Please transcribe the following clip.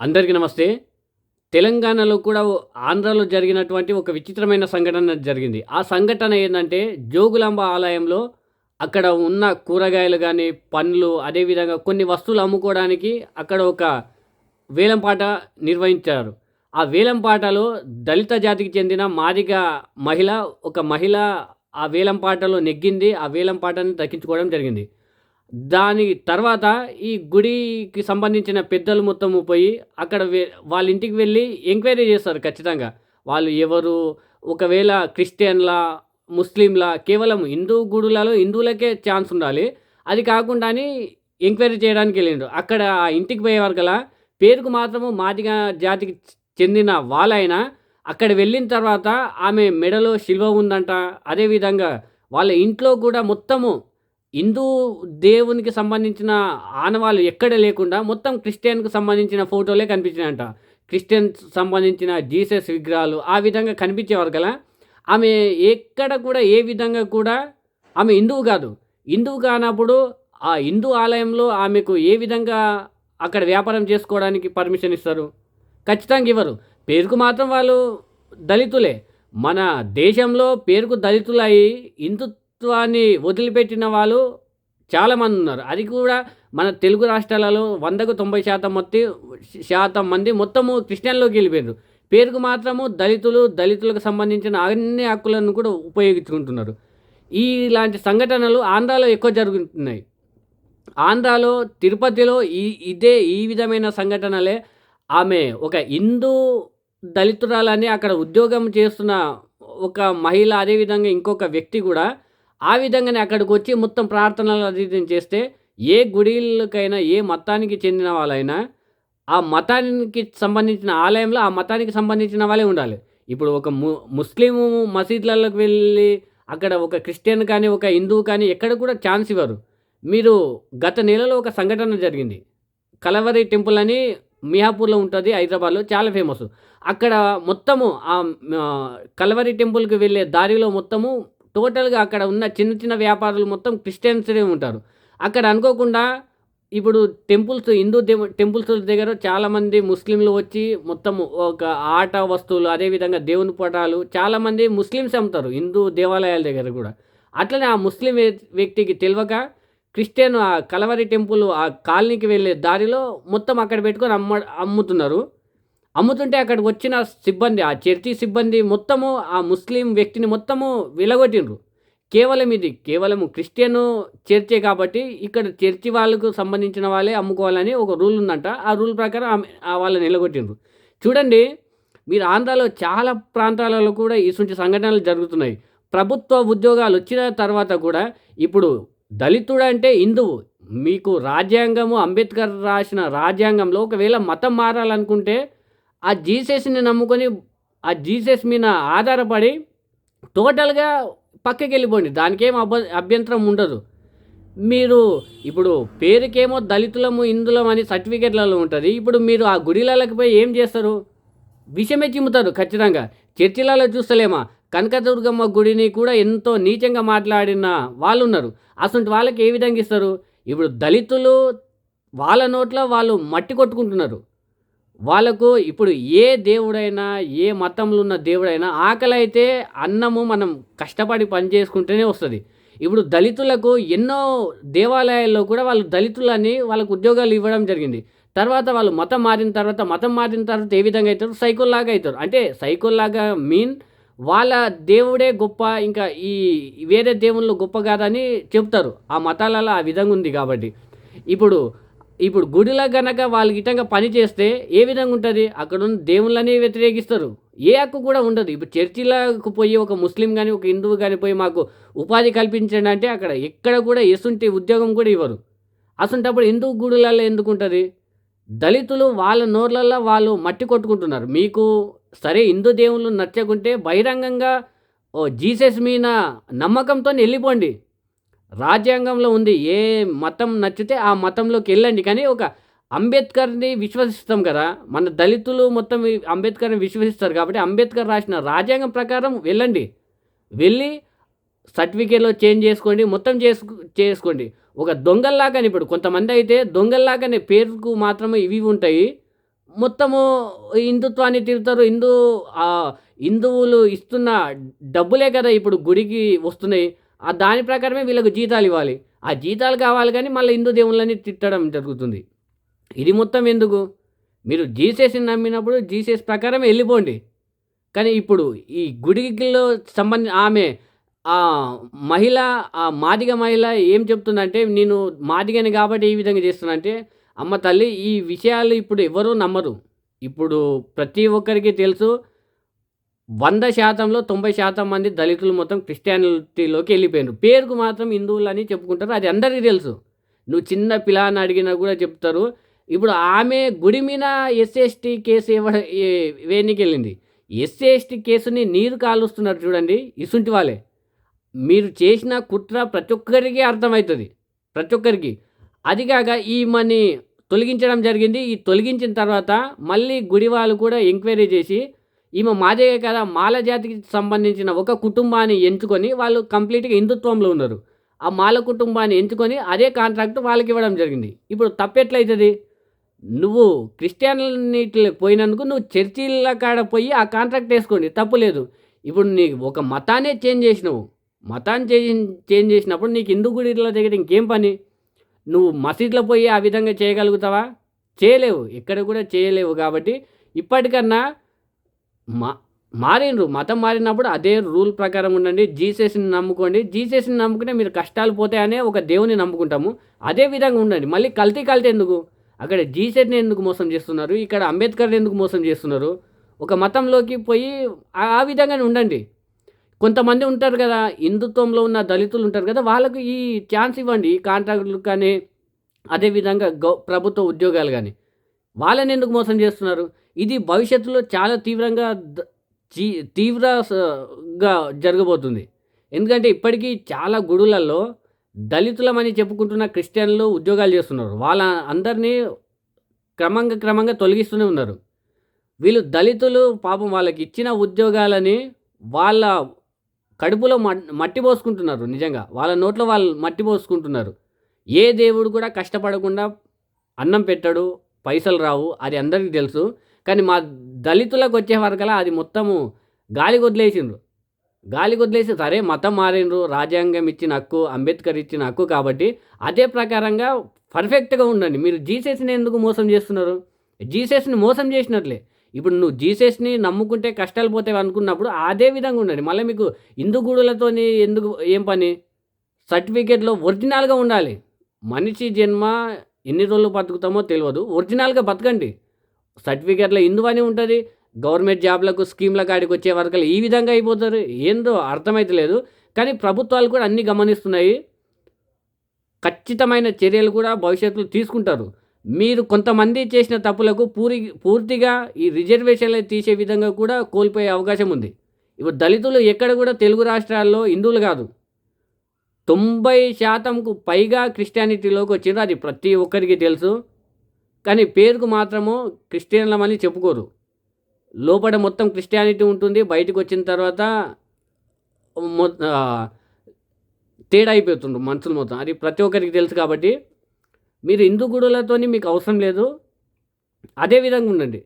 అందరికీ నమస్తే. తెలంగాణలో కూడా ఓ- ఆంధ్రాలో జరిగినటువంటి ఒక విచిత్రమైన సంఘటన జరిగింది. ఆ సంఘటన ఏంటంటే జోగులాంబ ఆలయంలో అక్కడ ఉన్న కూరగాయలు కానీ పండ్లు అదేవిధంగా కొన్ని వస్తువులు అమ్ముకోవడానికి అక్కడ ఒక వేలంపాట నిర్వహించారు. ఆ వేలంపాటలో దళిత జాతికి చెందిన మాదిగ మహిళ ఒక మహిళ ఆ వేలంపాటలో నెగ్గింది. ఆ వేలంపాటను దక్కించుకోవడం జరిగింది. దాని తర్వాత ఈ గుడికి సంబంధించిన పెద్దలు మొత్తం పోయి అక్కడ వాళ్ళ ఇంటికి వెళ్ళి ఎంక్వైరీ చేస్తారు ఖచ్చితంగా. వాళ్ళు ఎవరు? ఒకవేళ క్రిస్టియన్ల ముస్లింలా కేవలం హిందూ గుడులలో హిందువులకే ఛాన్స్ ఉండాలి. అది కాకుండా అని ఎంక్వైరీ చేయడానికి వెళ్ళిండు అక్కడ ఆ ఇంటికి పోయే వరకలా పేరుకు మాత్రము మాదిగ జాతికి చెందిన వాళ్ళైనా అక్కడ వెళ్ళిన తర్వాత ఆమె మెడలో శిల్వ ఉందంట. అదేవిధంగా వాళ్ళ ఇంట్లో కూడా మొత్తము హిందూ దేవునికి సంబంధించిన ఆనవాళ్ళు ఎక్కడ లేకుండా మొత్తం క్రిస్టియన్కు సంబంధించిన ఫోటోలే కనిపించినాయంట. క్రిస్టియన్ సంబంధించిన జీసస్ విగ్రహాలు ఆ విధంగా కనిపించేవారు కదా. ఆమె ఎక్కడ కూడా ఏ విధంగా కూడా ఆమె హిందువు కాదు. హిందువు కానప్పుడు ఆ హిందూ ఆలయంలో ఆమెకు ఏ విధంగా అక్కడ వ్యాపారం చేసుకోవడానికి పర్మిషన్ ఇస్తారు? ఖచ్చితంగా ఇవ్వరు. పేరుకు మాత్రం వాళ్ళు దళితులే. మన దేశంలో పేరుకు దళితులై ప్రభుత్వాన్ని వదిలిపెట్టిన వాళ్ళు చాలామంది ఉన్నారు. అది కూడా మన తెలుగు రాష్ట్రాలలో వందకు తొంభై శాతం మొత్తం శాతం మంది మొత్తము క్రిస్టియన్లోకి వెళ్ళిపోయారు పేరుకు మాత్రము దళితులు దళితులకు సంబంధించిన అన్ని హక్కులను కూడా ఉపయోగించుకుంటున్నారు. ఇలాంటి సంఘటనలు ఆంధ్రాలో ఎక్కువ జరుగుతున్నాయి. ఆంధ్రాలో తిరుపతిలో ఈ ఇదే ఈ విధమైన సంఘటనలే. ఆమె ఒక హిందూ దళితురాలని అక్కడ ఉద్యోగం చేస్తున్న ఒక మహిళ అదేవిధంగా ఇంకొక వ్యక్తి కూడా ఆ విధంగానే అక్కడికి వచ్చి మొత్తం ప్రార్థనలు అది చేస్తే ఏ గుడిలకైనా ఏ మతానికి చెందిన వాళ్ళైనా ఆ మతానికి సంబంధించిన ఆలయంలో ఆ మతానికి సంబంధించిన వాళ్ళే ఉండాలి. ఇప్పుడు ఒక ము ముస్లిం మసీద్లలోకి వెళ్ళి అక్కడ ఒక క్రిస్టియన్ కానీ ఒక హిందువు కానీ ఎక్కడ కూడా ఛాన్స్ ఇవ్వరు. మీరు గత నెలలో ఒక సంఘటన జరిగింది. కలవరి టెంపుల్ అని మియాపూర్లో ఉంటుంది హైదరాబాద్లో చాలా ఫేమస్. అక్కడ మొత్తము ఆ, కలవరి టెంపుల్కి వెళ్ళే దారిలో మొత్తము టోటల్గా అక్కడ ఉన్న చిన్న చిన్న వ్యాపారులు మొత్తం క్రిస్టియన్సే ఉంటారు. అక్కడ అనుకోకుండా ఇప్పుడు టెంపుల్స్ హిందూ టెంపుల్స్ దగ్గర చాలామంది ముస్లింలు వచ్చి మొత్తం ఒక ఆట వస్తువులు అదేవిధంగా దేవుని పటాలు చాలామంది ముస్లిమ్స్ అమ్ముతారు హిందూ దేవాలయాల దగ్గర కూడా. అట్లనే ఆ ముస్లిం వ్యక్తికి తెలియక క్రిస్టియన్ ఆ కలవరి టెంపుల్ ఆ కాలనీకి వెళ్ళే దారిలో మొత్తం అక్కడ పెట్టుకొని అమ్మ అమ్ముతున్నారు. అమ్ముతుంటే అక్కడికి వచ్చిన సిబ్బంది ఆ చర్చి సిబ్బంది మొత్తము ఆ ముస్లిం వ్యక్తిని మొత్తము విలగొట్టిండ్రు. కేవలం ఇది కేవలం క్రిస్టియన్ చర్చే కాబట్టి ఇక్కడ చర్చి వాళ్ళకు సంబంధించిన వాళ్ళే అమ్ముకోవాలని ఒక రూల్ ఉందంట. ఆ రూల్ ప్రకారం ఆమె- ఆ వాళ్ళని నిలగొట్టిండ్రు. చూడండి మీరు ఆంధ్రాలో చాలా ప్రాంతాలలో కూడా ఇటువంటి సంఘటనలు జరుగుతున్నాయి. ప్రభుత్వ ఉద్యోగాలు వచ్చిన తర్వాత కూడా ఇప్పుడు దళితుడు అంటే హిందువు. మీకు రాజ్యాంగము అంబేద్కర్ రాసిన రాజ్యాంగంలో ఒకవేళ మతం మారాలనుకుంటే ఆ జీసస్ని నమ్ముకొని ఆ జీసస్ మీద ఆధారపడి టోటల్గా పక్కకి వెళ్ళిపోండి దానికేం అభ అభ్యంతరం ఉండదు. మీరు ఇప్పుడు పేరుకేమో దళితులము హిందులం అని సర్టిఫికెట్లలో ఉంటుంది. ఇప్పుడు మీరు ఆ గుడిలకి పోయి ఏం చేస్తారు? విషమే చిమ్ముతారు ఖచ్చితంగా. చర్చిలలో చూస్తలేమా? కనకదుర్గమ్మ గుడిని కూడా ఎంతో నీచంగా మాట్లాడిన వాళ్ళు ఉన్నారు అసలు వాళ్ళకి ఏ విధంగా ఇస్తారు? ఇప్పుడు దళితులు వాళ్ళ నోట్లో వాళ్ళు మట్టి కొట్టుకుంటున్నారు. వాళ్ళకు ఇప్పుడు ఏ దేవుడైనా ఏ మతంలో ఉన్న దేవుడైనా ఆకలి అయితే అన్నము మనం కష్టపడి పని చేసుకుంటేనే వస్తుంది. ఇప్పుడు దళితులకు ఎన్నో దేవాలయాల్లో కూడా వాళ్ళు దళితులని వాళ్ళకు ఉద్యోగాలు ఇవ్వడం జరిగింది. తర్వాత వాళ్ళు మతం మారిన తర్వాత మతం మారిన తర్వాత ఏ విధంగా అవుతారు సైకోల్లాగా అవుతారు అంటే సైకోల్లాగా మీన్ వాళ్ళ దేవుడే గొప్ప ఇంకా ఈ వేరే దేవుళ్ళు గొప్ప కాదని చెప్తారు. ఆ మతాలలో ఆ విధంగా ఉంది కాబట్టి. ఇప్పుడు ఇప్పుడు గుడిలో గనక వాళ్ళు గిట్టంగా పని చేస్తే ఏ విధంగా ఉంటుంది? అక్కడ ఉన్న దేవుళ్ళని వ్యతిరేకిస్తారు. ఏ హక్కు కూడా ఉండదు. ఇప్పుడు చర్చిలకు పోయి ఒక ముస్లిం కానీ ఒక హిందువు కానీ పోయి మాకు ఉపాధి కల్పించండి అంటే అక్కడ ఎక్కడ కూడా ఎసుంటి ఉద్యోగం కూడా ఇవ్వరు. అసంటప్పుడు హిందూ గుడులలో ఎందుకు ఉంటుంది? దళితులు వాళ్ళ నోర్లల్లో వాళ్ళు మట్టి కొట్టుకుంటున్నారు. మీకు సరే హిందూ దేవుళ్ళు నచ్చకుంటే బహిరంగంగా ఓ జీసస్ మీద నమ్మకంతో వెళ్ళిపోండి. రాజ్యాంగంలో ఉంది. ఏ మతం నచ్చితే ఆ మతంలోకి వెళ్ళండి. కానీ ఒక అంబేద్కర్ని విశ్వసిస్తాం కదా. మన దళితులు మొత్తం అంబేద్కర్ని విశ్వసిస్తారు కాబట్టి అంబేద్కర్ రాసిన రాజ్యాంగం ప్రకారం వెళ్ళండి. వెళ్ళి సర్టిఫికేట్లో చేంజ్ చేసుకోండి. మొత్తం చేసుకు చేసుకోండి. ఒక దొంగల్లాగానే ఇప్పుడు కొంతమంది అయితే దొంగల్లాగానే పేరుకు మాత్రమే ఇవి ఉంటాయి. మొత్తము హిందుత్వాన్ని తిరుగుతారు హిందూ హిందువులు ఇస్తున్న డబ్బులే కదా ఇప్పుడు గుడికి వస్తున్నాయి. దాని ప్రకారమే వీళ్ళకు జీతాలు ఇవ్వాలి. ఆ జీతాలు కావాలి కానీ మళ్ళీ హిందూ దేవుళ్ళని తిట్టడం జరుగుతుంది. ఇది మొత్తం ఎందుకు? మీరు జీసస్ని నమ్మినప్పుడు జీసస్ ప్రకారం వెళ్ళిపోండి. కానీ ఇప్పుడు ఈ గుడికిలో సంబంధి ఆమె ఆ మహిళ ఆ మాదిగ మహిళ ఏం చెప్తుందంటే నేను మాదిగని కాబట్టి ఈ విధంగా చేస్తున్నానంటే అమ్మ తల్లి ఈ విషయాలు ఇప్పుడు ఎవరూ నమ్మరు. ఇప్పుడు ప్రతి ఒక్కరికి తెలుసు వంద శాతంలో తొంభై శాతం మంది దళితులు మొత్తం క్రిస్టియానిటీలోకి వెళ్ళిపోయారు పేరుకు మాత్రం హిందువులు అని చెప్పుకుంటారు. అది అందరికీ తెలుసు. నువ్వు చిన్న పిల్లని అడిగినా కూడా చెప్తారు. ఇప్పుడు ఆమె గుడి మీద ఎస్ఎస్టీ కేసు ఇవ్వ వేనికి వెళ్ళింది. ఎస్సీ కేసుని నీరు కాలుస్తున్నారు చూడండి. ఇసుంటి వాళ్ళే. మీరు చేసిన కుట్ర ప్రతి ఒక్కరికి అర్థమవుతుంది. ప్రతి ఒక్కరికి. అది కాక ఈ మనీ తొలగించడం జరిగింది. ఈ తొలగించిన తర్వాత మళ్ళీ గుడి వాళ్ళు కూడా ఎంక్వైరీ చేసి ఈమె మాదే కదా మాల జాతికి సంబంధించిన ఒక కుటుంబాన్ని ఎంచుకొని వాళ్ళు కంప్లీట్గా హిందుత్వంలో ఉన్నారు. ఆ మాల కుటుంబాన్ని ఎంచుకొని అదే కాంట్రాక్ట్ వాళ్ళకి ఇవ్వడం జరిగింది. ఇప్పుడు తప్పెట్లయితుంది? నువ్వు క్రిస్టియానిటీలకు పోయినందుకు నువ్వు చర్చిల కాడ పోయి ఆ కాంట్రాక్ట్ వేసుకోండి తప్పు లేదు. ఇప్పుడు నీ ఒక మతాన్నే చేంజ్ చేసినావు. మతాన్ని చేంజ్ చేంజ్ చేసినప్పుడు నీకు హిందూ గుడిలో దగ్గర ఇంకేం పని? నువ్వు మసీద్లో పోయి ఆ విధంగా చేయగలుగుతావా? చేయలేవు. ఎక్కడ కూడా చేయలేవు కాబట్టి ఇప్పటికన్నా మా మారినరు మతం మారినప్పుడు అదే రూల్ ప్రకారం ఉండండి. జీసస్ని నమ్ముకోండి. జీసస్ని నమ్ముకుంటే మీరు కష్టాలు పోతాయనే ఒక దేవుని నమ్ముకుంటాము. అదే విధంగా ఉండండి. మళ్ళీ కల్తీ కల్తీ ఎందుకు? అక్కడ జీసస్ని ఎందుకు మోసం చేస్తున్నారు? ఇక్కడ అంబేద్కర్ని ఎందుకు మోసం చేస్తున్నారు? ఒక మతంలోకి పోయి ఆ విధంగానే ఉండండి. కొంతమంది ఉంటారు కదా హిందుత్వంలో ఉన్న దళితులు ఉంటారు కదా వాళ్ళకు ఈ ఛాన్స్ ఇవ్వండి. కాంట్రాక్టులు కానీ అదేవిధంగా గౌ ప్రభుత్వ ఉద్యోగాలు కానీ. వాళ్ళని ఎందుకు మోసం చేస్తున్నారు? ఇది భవిష్యత్తులో చాలా తీవ్రంగా తీవ్రగా జరగబోతుంది. ఎందుకంటే ఇప్పటికీ చాలా గుడులలో దళితులమని చెప్పుకుంటున్న క్రిస్టియన్లు ఉద్యోగాలు చేస్తున్నారు. వాళ్ళ అందరినీ క్రమంగా క్రమంగా తొలగిస్తూనే ఉన్నారు. వీళ్ళు దళితులు పాపం వాళ్ళకి ఇచ్చిన ఉద్యోగాలని వాళ్ళ కడుపులో మట్టి పోసుకుంటున్నారు నిజంగా. వాళ్ళ నోట్లో వాళ్ళు మట్టి పోసుకుంటున్నారు. ఏ దేవుడు కూడా కష్టపడకుండా అన్నం పెట్టాడు పైసలు రావు అది అందరికీ తెలుసు. కానీ మా దళితులకు వచ్చే వరకలా అది మొత్తము గాలి వదిలేసిండ్రు గాలి వదిలేసి సరే మతం మారిండ్రు రాజ్యాంగం ఇచ్చిన హక్కు అంబేద్కర్ ఇచ్చిన హక్కు కాబట్టి అదే ప్రకారంగా పర్ఫెక్ట్గా ఉండండి. మీరు జీసస్ని ఎందుకు మోసం చేస్తున్నారు? జీసస్ని మోసం చేసినట్లే. ఇప్పుడు నువ్వు జీసస్ని నమ్ముకుంటే కష్టాలు పోతాయి అనుకున్నప్పుడు అదే విధంగా ఉండండి. మళ్ళీ మీకు హిందూ గుడులతో ఎందుకు ఏం పని? సర్టిఫికేట్లో ఒరిజినల్గా ఉండాలి. మనిషి జన్మ ఎన్ని రోజులు బతుకుతామో తెలియదు. ఒరిజినల్గా బతకండి. సర్టిఫికేట్లో హిందూ ఉంటుంది? గవర్నమెంట్ జాబ్లకు స్కీమ్ల కాడికి వచ్చే వరకు ఈ విధంగా అయిపోతారు? ఏందో అర్థమైతలేదు కానీ ప్రభుత్వాలు కూడా అన్నీ గమనిస్తున్నాయి. ఖచ్చితమైన చర్యలు కూడా భవిష్యత్తులో తీసుకుంటారు. మీరు కొంతమంది చేసిన తప్పులకు పూరి పూర్తిగా ఈ రిజర్వేషన్లు తీసే విధంగా కూడా కోల్పోయే అవకాశం ఉంది. ఇప్పుడు దళితులు ఎక్కడ కూడా తెలుగు రాష్ట్రాల్లో హిందువులు కాదు. తొంభై శాతంకు పైగా క్రిస్టియానిటీలోకి వచ్చిండ్రు. అది ప్రతి ఒక్కరికి తెలుసు. కానీ పేరుకు మాత్రము క్రిస్టియన్లమని చెప్పుకోరు. లోపల మొత్తం క్రిస్టియానిటీ ఉంటుంది. బయటకు వచ్చిన తర్వాత తేడా అయిపోతుండ్రు మనుషులు మొత్తం. అది ప్రతి ఒక్కరికి తెలుసు కాబట్టి. మీరు హిందూ గుడులతో మీకు అవసరం లేదు. అదే విధంగా ఉండండి.